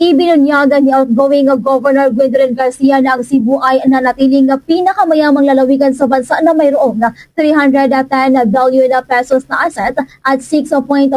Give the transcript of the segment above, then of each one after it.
Ibinunyagan ni outgoing Governor Gwendolyn Garcia na ang Cebu ay nanatiling pinakamayamang lalawigan sa bansa na mayroong 310 billion pesos na asset at 6.15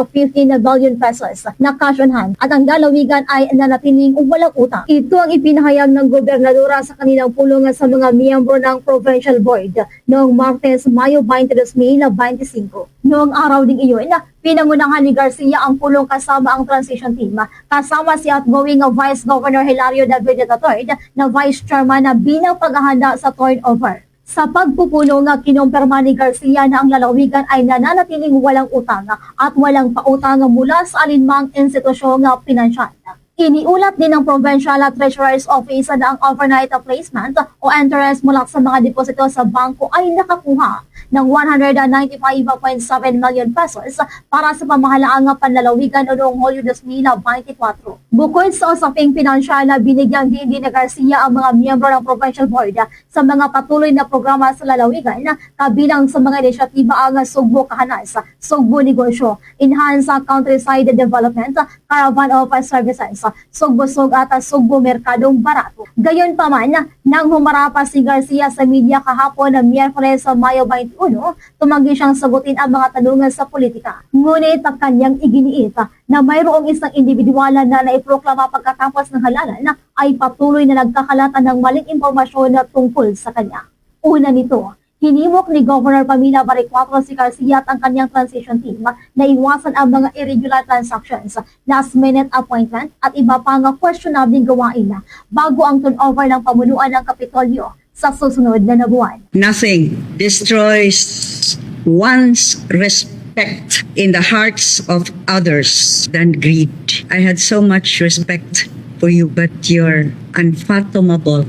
billion pesos na cash on hand at ang lalawigan ay nanatiling walang utang. Ito ang ipinahayag ng gobernadora sa kanilang pulungan sa mga miyembro ng Provincial Board noong Martes, Mayo 22, 2025. Noong araw ding iyon, pinangunahan ni Garcia ang pulong kasama ang transition team. Kasama si outgoing Vice Governor Hilario David III na Vice Chairman na bilang paghahanda sa turnover. Sa pagpupuno nga kinumpirma ni Garcia na ang lalawigan ay nananatiling walang utang at walang pautang mula sa alinmang institusyong pinansyal. Iniulat din ng Provincial Treasurer's Office na ang overnight placement o interest mula sa mga deposito sa bangko ay nakakuha ng 195.7 million pesos para sa pamahalaang panlalawigan noong Hulyo 2024. Bukod sa usaping pinansyal na binigyan din ni Garcia ang mga miyembro ng Provincial Board sa mga patuloy na programa sa lalawigan kabilang sa mga inisyatiba ang Sugbo Kahanas, Sugbo Negosyo, Enhance Countryside Development, Caravan of Services, Sugbusog at Sugbo Merkadong Barato. Gayon pa man, nang humarapa si Garcia sa media kahapon na Miyerkules sa Mayo 21, tumanggi siyang sagutin ang mga tanungan sa politika. Ngunit ang kanyang iginiit na mayroong isang individual na naiproklama pagkatapos ng halalan ay patuloy na nagkakalatan ng maling impormasyon tungkol sa kanya. Una nito, hinimok ni Governor Pamela Baricuatro si Garcia at ang kanyang transition team na iwasan ang mga irregular transactions, last minute appointment at iba pang questionable gawain bago ang turnover ng pamunuan ng Kapitolyo sa susunod na buwan. Nothing destroys one's respect in the hearts of others than greed. I had so much respect for you, but your unfathomable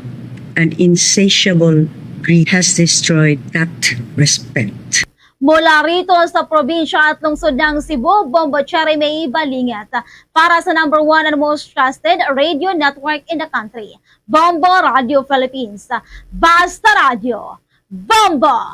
and insatiable greed has destroyed that respect. Mula rito sa probinsya at lungsod ng Cebu, Bombo Cherry May Balingat para sa number one and most trusted radio network in the country, Bombo Radio Philippines. Basta Radio, Bombo!